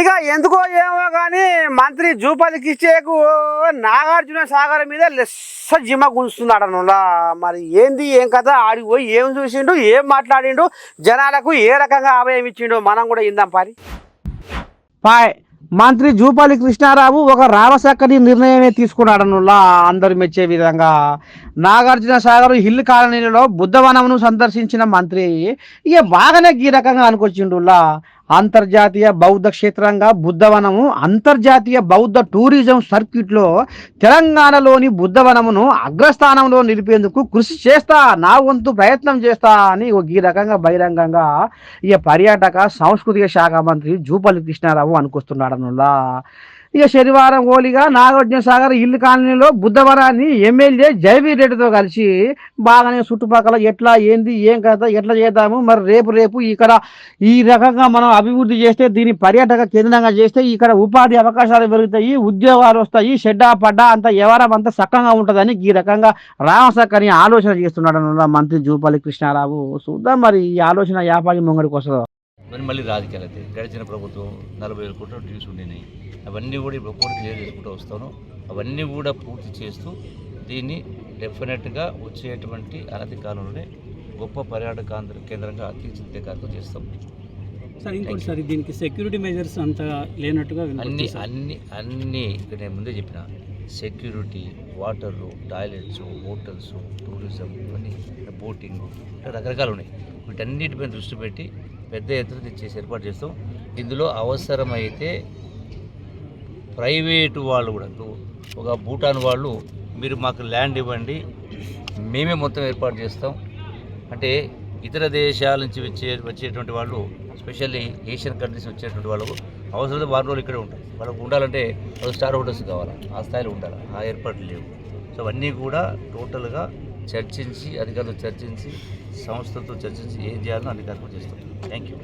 ఇక ఎందుకో ఏమో కానీ మంత్రి జూపల్లి కిచ్చేకు నాగార్జున సాగర్ మీద లెస్స జిమ్మ గుంచుతున్నాడు అనులా మరి ఏంది ఏం కథ? ఆడి పోయి ఏం చూసిండు ఏం మాట్లాడిండు? జనాలకు ఏ రకంగా ఆభయం ఇచ్చిండు మనం కూడా ఇందాం పారి. పాయ్ మంత్రి జూపాలి కృష్ణారావు ఒక రామసక్కని నిర్ణయమే తీసుకున్నాడనులా అందరు మెచ్చే విధంగా. నాగార్జున సాగర్ హిల్ కాలనీలో బుద్ధవనమును సందర్శించిన మంత్రి ఇక బాగానే ఈ రకంగా అనుకొచ్చిండులా అంతర్జాతీయ బౌద్ధ క్షేత్రంగా బుద్ధవనము అంతర్జాతీయ బౌద్ధ టూరిజం సర్క్యూట్లో తెలంగాణలోని బుద్ధవనమును అగ్రస్థానంలో నిలిపేందుకు కృషి చేస్తా నా వంతు ప్రయత్నం చేస్తా అని ఒక ఈ రకంగా బహిరంగంగా ఈ పర్యాటక సాంస్కృతిక శాఖ మంత్రి జూపల్లి కృష్ణారావు అనుకొస్తున్నాడనులా. ఇక శనివారం ఓలిగా నాగార్జున సాగర్ ఇల్లు కాలనీలో బుధవారాన్ని ఎమ్మెల్యే జైవీర్ రెడ్డితో కలిసి బాగానే చుట్టుపక్కల ఎట్లా ఏంది ఏం కదా ఎట్లా చేద్దాము మరి రేపు రేపు ఇక్కడ ఈ రకంగా మనం అభివృద్ధి చేస్తే దీన్ని పర్యాటక కేంద్రంగా చేస్తే ఇక్కడ ఉపాధి అవకాశాలు పెరుగుతాయి ఉద్యోగాలు వస్తాయి షెడ్డా పడ్డా అంత వ్యవహారం అంతా చక్కగా ఉంటుందని ఈ రకంగా రామసక్కని ఆలోచన చేస్తున్నాడు మంత్రి జూపల్లి కృష్ణారావు. చూద్దాం మరి ఈ ఆలోచన వ్యాపారి ముంగడికి వస్తుందో మరి మళ్ళీ రాజకీయాలు అయితే గడిచిన ప్రభుత్వం నలభై వేల కోట్ల డ్యూస్ ఉండినాయి. అవన్నీ కూడా ఇప్పుడు ఒక్కొక్కటి క్లియర్ చేసుకుంటూ వస్తాను. అవన్నీ కూడా పూర్తి చేస్తూ దీన్ని డెఫినెట్గా వచ్చేటువంటి అనతి కాలంలోనే గొప్ప పర్యాటక కేంద్రంగా తీర్చిదిద్దే కార్యక్రమం చేస్తాం. సార్ ఇంకోటి సార్ దీనికి సెక్యూరిటీ మెజర్స్ అంత లేనట్టుగా అన్ని. అన్ని అన్ని ఇక్కడ నేను ముందే చెప్పిన. Security water toilets hotels tourism ఇవన్నీ బోటింగ్ రకరకాలు ఉన్నాయి. వీటన్నిటిపై దృష్టి పెట్టి పెద్ద ఎత్తున తెచ్చేసి ఏర్పాటు చేస్తాం. ఇందులో అవసరమైతే ప్రైవేటు వాళ్ళు కూడా ఒక భూటాన్ వాళ్ళు మీరు మాకు ల్యాండ్ ఇవ్వండి మేమే మొత్తం ఏర్పాటు చేస్తాం. అంటే ఇతర దేశాల నుంచి వచ్చే వచ్చేటువంటి వాళ్ళు స్పెషల్లీ ఏషియన్ కంట్రీస్ వచ్చేటువంటి వాళ్ళకు అవసరం వారం రోజులు ఇక్కడే ఉంటారు. వాళ్ళకు ఉండాలంటే స్టార్ హోటల్స్ కావాలి? ఆ స్థాయిలో ఉండాలి? ఆ ఏర్పాట్లు లేవు. సో అవన్నీ కూడా టోటల్గా చర్చించి అధికారులు చర్చించి సంస్థలతో చర్చించి ఏం చేయాలో అధికారులు చేస్తాం. Thank you